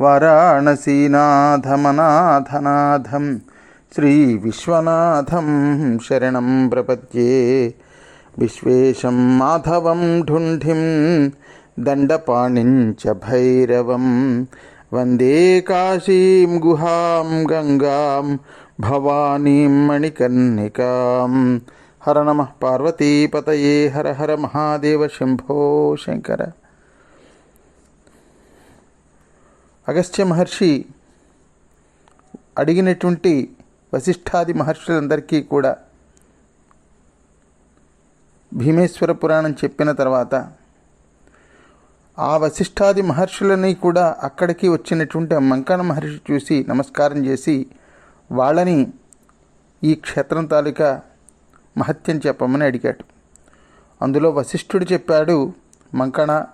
వారాణసీనాథమనాథనాథం శ్రీ విశ్వనాథం శరణం ప్రపద్యే. విశ్వేశం మాధవం ఢుంఢిం దండపాణించ భైరవం. వందే కాశీం గుహాం గంగాం భవానీం మణికర్ణికాం. హర నమ. పార్వతీపతయే. హర హర మహాదేవ శంభో శంకర. అగస్త్య మహర్షి అడిగినటువంటి వశిష్ఠాది మహర్షులందరికీ కూడా భీమేశ్వర పురాణం చెప్పిన తర్వాత ఆ వశిష్ఠాది మహర్షులని కూడా అక్కడికి వచ్చినటువంటి మంకన మంకణ మహర్షి చూసి నమస్కారం చేసి వాళ్ళని ఈ క్షేత్రం తాలూకా మహత్యం చెప్పమని అడిగాడు. అందులో వశిష్ఠుడు చెప్పాడు మంకణ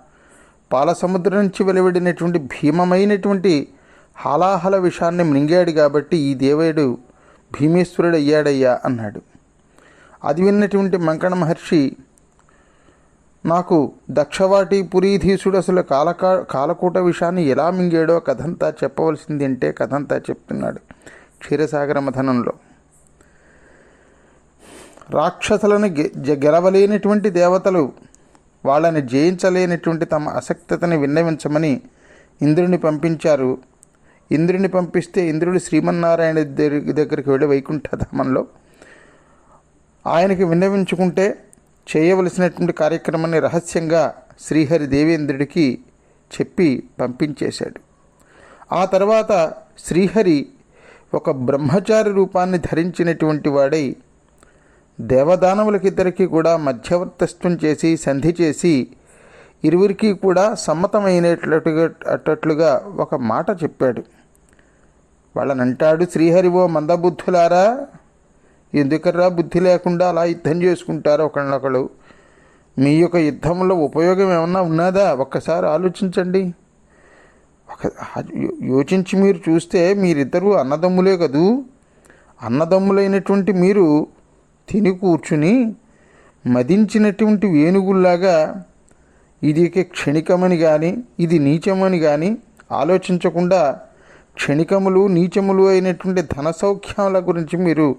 పాలసముద్రం నుంచి వెలువడినటువంటి భీమమైనటువంటి హాలాహల విషాన్ని మృంగాడు కాబట్టి ఈ దేవుడు భీమేశ్వరుడు అయ్యాడయ్యా అన్నాడు. అది విన్నటువంటి మంకణ మహర్షి నాకు దక్షవాటి పురీధీసుడు అసలు కాలకా కాలకూట విషయాన్ని ఎలా మింగాడో కథంతా చెప్పవలసింది అంటే కథంతా చెప్తున్నాడు క్షీరసాగర మథనంలో. రాక్షసులను గె గెలవలేనటువంటి దేవతలు వాళ్ళని జయించలేనటువంటి తమ అసక్తతని విన్నవించమని ఇంద్రుని పంపించారు. ఇంద్రుని పంపిస్తే ఇంద్రుడు శ్రీమన్నారాయణ దగ్గర- దగ్గరికి వెళ్ళి వైకుంఠధామంలో ఆయనకి విన్నవించుకుంటే చేయవలసినటువంటి కార్యక్రమాన్ని రహస్యంగా శ్రీహరి దేవేంద్రుడికి చెప్పి పంపించేశాడు. ఆ తర్వాత శ్రీహరి ఒక బ్రహ్మచారి రూపాన్ని ధరించినటువంటి వాడై దేవదానవులకిద్దరికీ కూడా మధ్యవర్తత్వం చేసి సంధి చేసి ఇరువురికి కూడా సమ్మతమైనట్లుగా అట్టట్లుగా ఒక మాట చెప్పాడు. వాళ్ళనంటాడు శ్రీహరివో మందబుద్ధులారా ఎందుకర్రా బుద్ధి లేకుండా అలా యుద్ధం చేసుకుంటారు ఒకళ్ళొకళ్ళు మీ యొక్క యుద్ధంలో ఉపయోగం ఏమన్నా ఉన్నదా? ఒక్కసారి ఆలోచించండి. ఒక యోచించి మీరు చూస్తే మీరిద్దరూ అన్నదమ్ములే కదూ? అన్నదమ్ములైనటువంటి మీరు తిని కూర్చుని మదించినటువంటి వేణుగుల్లాగా ఇది క్షణికమని కానీ ఇది నీచమని కానీ ఆలోచించకుండా క్షణికములు నీచములు అయినటువంటి ధన సౌఖ్యాల గురించి మీరు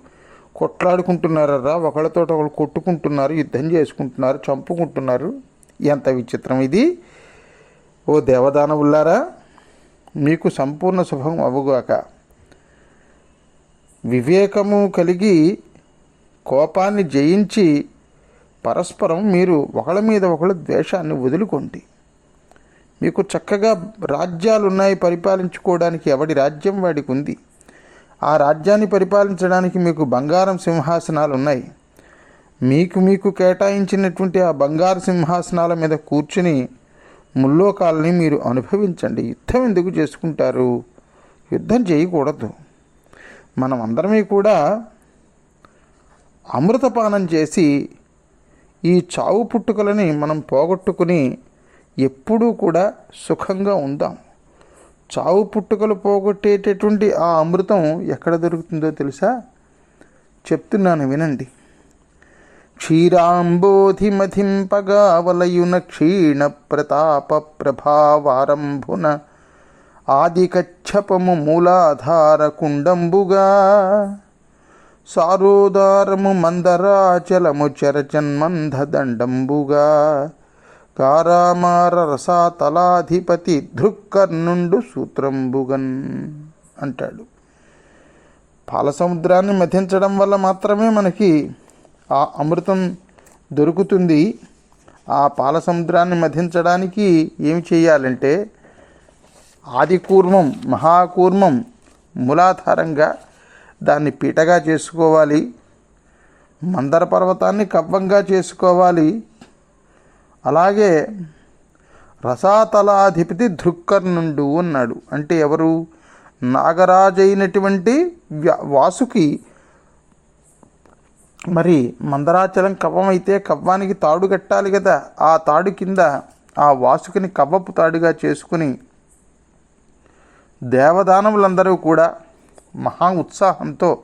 కొట్లాడుకుంటున్నారా ఒకళ్ళతో ఒకళ్ళు కొట్టుకుంటున్నారు యుద్ధం చేసుకుంటున్నారు చంపుకుంటున్నారు. ఎంత విచిత్రం ఇది. ఓ దేవదానవుల్లారా మీకు సంపూర్ణ శుభం అవ్వగాక. వివేకము కలిగి కోపాన్ని జయించి పరస్పరం మీరు ఒకళ్ళ మీద ఒకళ్ళు ద్వేషాన్ని వదులుకోండి. మీకు చక్కగా రాజ్యాలు ఉన్నాయి పరిపాలించుకోవడానికి ఎవడి రాజ్యం వాడికి ఉంది? ఆ రాజ్యాన్ని పరిపాలించడానికి మీకు బంగారం సింహాసనాలు ఉన్నాయి మీకు మీకు కేటాయించినటువంటి ఆ బంగారు సింహాసనాల మీద కూర్చుని ముల్లోకాలని మీరు అనుభవించండి. యుద్ధం ఎందుకు చేసుకుంటారు? యుద్ధం చేయకూడదు. మనం అందరమీ కూడా అమృతపానం చేసి ఈ చావు పుట్టుకలని మనం పోగొట్టుకుని ఎప్పుడూ కూడా సుఖంగా ఉందాం. చావు పుట్టుకలు పోగొట్టేటటువంటి ఆ అమృతం ఎక్కడ దొరుకుతుందో తెలుసా? చెప్తున్నాను వినండి. క్షీరాంబోధిమధింపగా వలయున క్షీణ ప్రతాప ప్రభావారంభున ఆదికచ్చపము మూలాధార కుండంబుగా సారోదారము మందరాచలము చరచన్మందదండంబుగా కారామార రసాతలాధిపతి ధృక్కర్ణుండు సూత్రంబుగన్ అంటాడు. పాల సముద్రాన్ని మథించడం వల్ల మాత్రమే మనకి ఆ అమృతం దొరుకుతుంది. ఆ పాల సముద్రాన్ని మథించడానికి ఏమి చేయాలంటే ఆది కూర్మం మహాకూర్మం మూలాధారంగా దాన్ని పీటగా చేసుకోవాలి. మందర పర్వతాన్ని కవ్వంగా చేసుకోవాలి. అలాగే రసాతలాధిపతి ధృక్కర్ణుండు అన్నాడు. అంటే ఎవరు? నాగరాజైనటువంటి వ్య- వాసుకి. మరి మందరాచలం కవ్వం అయితే కవ్వానికి తాడు కట్టాలి కదా. ఆ తాడు కింద ఆ వాసుకిని కవ్వపు తాడుగా చేసుకుని దేవదానవులందరూ కూడా మహా ఉత్సాహంతో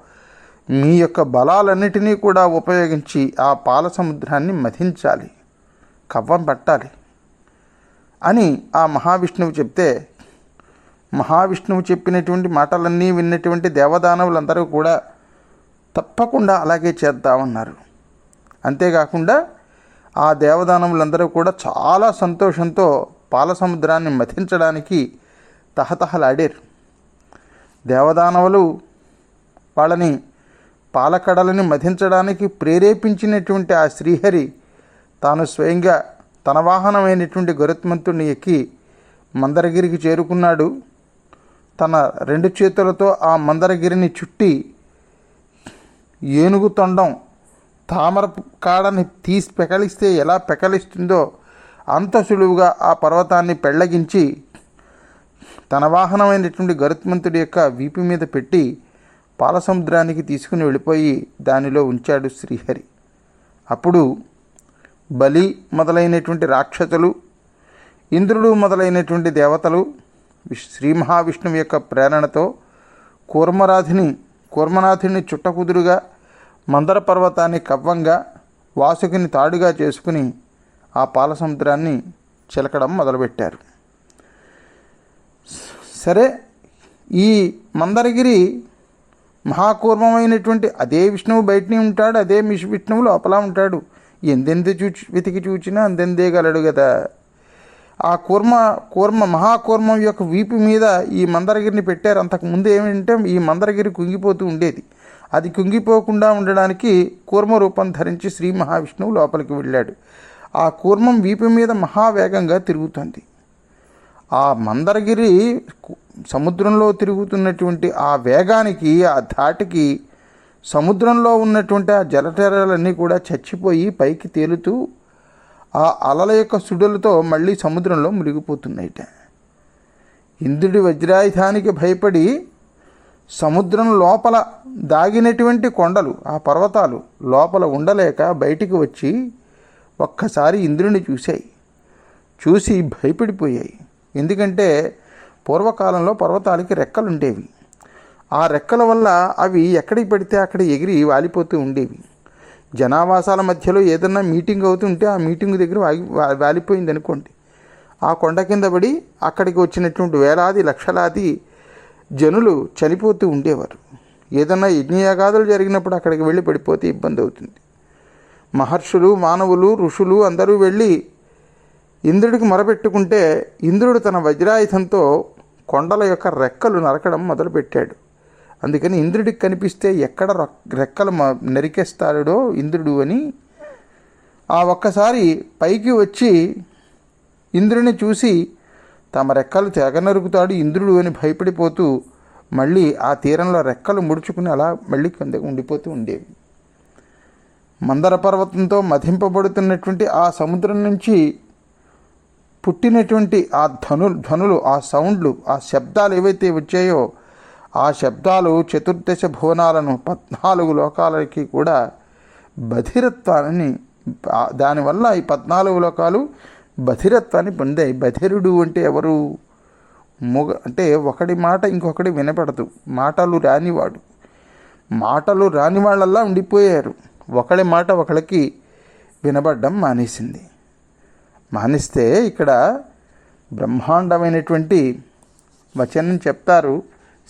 మీ యొక్క బలాలన్నిటినీ కూడా ఉపయోగించి ఆ పాల సముద్రాన్ని మధించాలి కవ్వం పట్టాలి అని ఆ మహావిష్ణువు చెప్తే మహావిష్ణువు చెప్పినటువంటి మాటలన్నీ విన్నటువంటి దేవదానవులందరూ కూడా తప్పకుండా అలాగే చేద్దామన్నారు. అంతేకాకుండా ఆ దేవదానవులందరూ కూడా చాలా సంతోషంతో పాల సముద్రాన్ని మథించడానికి తహతహలాడారు. దేవదానవులు వాళ్ళని పాలకడలని మధించడానికి ప్రేరేపించినటువంటి ఆ శ్రీహరి తాను స్వయంగా తన వాహనమైనటువంటి గరుత్మంతుడిని ఎక్కి మందరగిరికి చేరుకున్నాడు. తన రెండు చేతులతో ఆ మందరగిరిని చుట్టి ఏనుగు తొండం తామర కాడని తీసి పెకలిస్తే ఎలా పెకలిస్తుందో అంత సులువుగా ఆ పర్వతాన్ని పెళ్ళగించి తన వాహనమైనటువంటి గరుత్మంతుడి యొక్క వీపు మీద పెట్టి పాలసముద్రానికి తీసుకుని వెళ్ళిపోయి దానిలో ఉంచాడు శ్రీహరి. అప్పుడు బలి మొదలైనటువంటి రాక్షసులు ఇంద్రుడు మొదలైనటువంటి దేవతలు శ్రీ మహావిష్ణువు యొక్క ప్రేరణతో కూర్మరాధిని కూర్మనాథుని చుట్టకుదురుగా మందర పర్వతాన్ని కవ్వంగా వాసుకిని తాడుగా చేసుకుని ఆ పాలసముద్రాన్ని చిలకడం మొదలుపెట్టారు. సరే ఈ మందరగిరి మహాకూర్మమైనటువంటి అదే విష్ణువు బయటనే ఉంటాడు అదే మిష్ విష్ణువు లోపల ఉంటాడు. ఎందెందు చూచి వెతికి చూచినా అందెందే గలడు కదా ఆ కూర్మ కూర్మ మహాకూర్మం యొక్క వీపు మీద ఈ మందరగిరిని పెట్టారు. అంతకు ముందు ఏమంటే ఈ మందరగిరి కుంగిపోతూ ఉండేది. అది కుంగిపోకుండా ఉండడానికి కూర్మ రూపం ధరించి శ్రీ మహావిష్ణువు లోపలికి వెళ్ళాడు. ఆ కూర్మం వీపు మీద మహావేగంగా తిరుగుతుంది. ఆ మందరగిరి సముద్రంలో తిరుగుతున్నటువంటి ఆ వేగానికి ఆ ధాటికి సముద్రంలో ఉన్నటువంటి ఆ జలచరాలన్నీ కూడా చచ్చిపోయి పైకి తేలుతూ ఆ అలల యొక్క సుడులతో మళ్ళీ సముద్రంలో మునిగిపోతున్నాయిట. ఇంద్రుడి వజ్రాయుధానికి భయపడి సముద్రం లోపల దాగినటువంటి కొండలు ఆ పర్వతాలు లోపల ఉండలేక బయటికి వచ్చి ఒక్కసారి ఇంద్రుని చూశాయి. చూసి భయపడిపోయాయి. ఎందుకంటే పూర్వకాలంలో పర్వతాలకి రెక్కలు ఉండేవి ఆ రెక్కల వల్ల అవి ఎక్కడికి పడితే అక్కడ ఎగిరి వాలిపోతూ ఉండేవి. జనావాసాల మధ్యలో ఏదన్నా మీటింగ్ అవుతుంటే ఆ మీటింగ్ దగ్గర వాగి వా- వాలిపోయింది అనుకోండి. ఆ కొండ కింద పడి అక్కడికి వచ్చినటువంటి వేలాది లక్షలాది జనులు చనిపోతూ ఉండేవారు. ఏదన్నా యజ్ఞయాగాదులు జరిగినప్పుడు అక్కడికి వెళ్ళి పడిపోతే ఇబ్బంది అవుతుంది. మహర్షులు మానవులు ఋషులు అందరూ వెళ్ళి ఇంద్రుడికి మొరపెట్టుకుంటే ఇంద్రుడు తన వజ్రాయుధంతో కొండల యొక్క రెక్కలు నరకడం మొదలుపెట్టాడు. అందుకని ఇంద్రుడికి కనిపిస్తే ఎక్కడ రెక్కలు మ- నరికేస్తాడో ఇంద్రుడు అని ఆ ఒక్కసారి పైకి వచ్చి ఇంద్రుని చూసి తమ రెక్కలు తెగ నరుకుతాడు ఇంద్రుడు అని భయపడిపోతూ మళ్ళీ ఆ తీరంలో రెక్కలు ముడుచుకుని అలా మళ్ళీ కింద ఉండిపోతూ ఉండేవి. మందర పర్వతంతో మధింపబడుతున్నటువంటి ఆ సముద్రం నుంచి పుట్టినటువంటి ఆ ధను ధ్వనులు ఆ సౌండ్లు ఆ శబ్దాలు ఏవైతే వచ్చాయో ఆ శబ్దాలు చతుర్దశ భువనాలను పద్నాలుగు లోకాలకి కూడా బధిరత్వాన్ని దానివల్ల ఈ పద్నాలుగు లోకాలు బధిరత్వాన్ని పొందాయి. బధిరుడు అంటే ఎవరు? మొగ అంటే ఒకడి మాట ఇంకొకటి వినపడదు. మాటలు రానివాడు. మాటలు రాని వాళ్ళల్లా ఉండిపోయారు. ఒకడి మాట ఒకళ్ళకి వినబడ్డం మానేసింది. మానిస్తే ఇక్కడ బ్రహ్మాండమైనటువంటి వచనం చెప్తారు.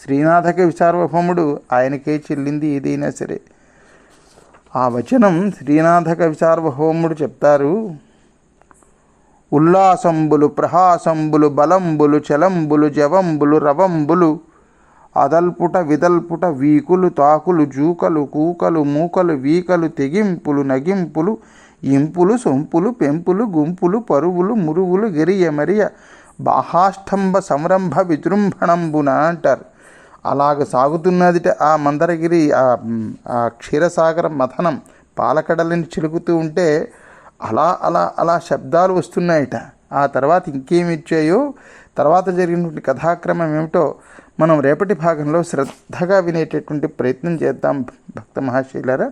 శ్రీనాథక విసార్వభౌముడు ఆయనకే చెల్లింది ఏదైనా సరే. ఆ వచనం శ్రీనాథక విసార్వభౌముడు చెప్తారు. ఉల్లాసంబులు ప్రహాసంబులు బలంబులు చలంబులు జవంబులు రవంబులు అదల్పుట విదల్పుట వీకులు తాకులు జూకలు కూకలు మూకలు వీకలు తెగింపులు నగింపులు ఇంపులు సొంపులు పెంపులు గుంపులు పరువులు మురువులు గిరియ మరియ బాహాష్టంభ సంరంభ విజృంభణంబున అంటారు. అలాగ సాగుతున్నదిట ఆ మందరగిరి ఆ క్షీరసాగర మథనం పాలకడలని చిలుకుతూ ఉంటే అలా అలా అలా శబ్దాలు వస్తున్నాయట. ఆ తర్వాత ఇంకేమి ఇచ్చాయో తర్వాత జరిగినటువంటి కథాక్రమం ఏమిటో మనం రేపటి భాగంలో శ్రద్ధగా వినేటటువంటి ప్రయత్నం చేద్దాం భక్త మహాశీలరా.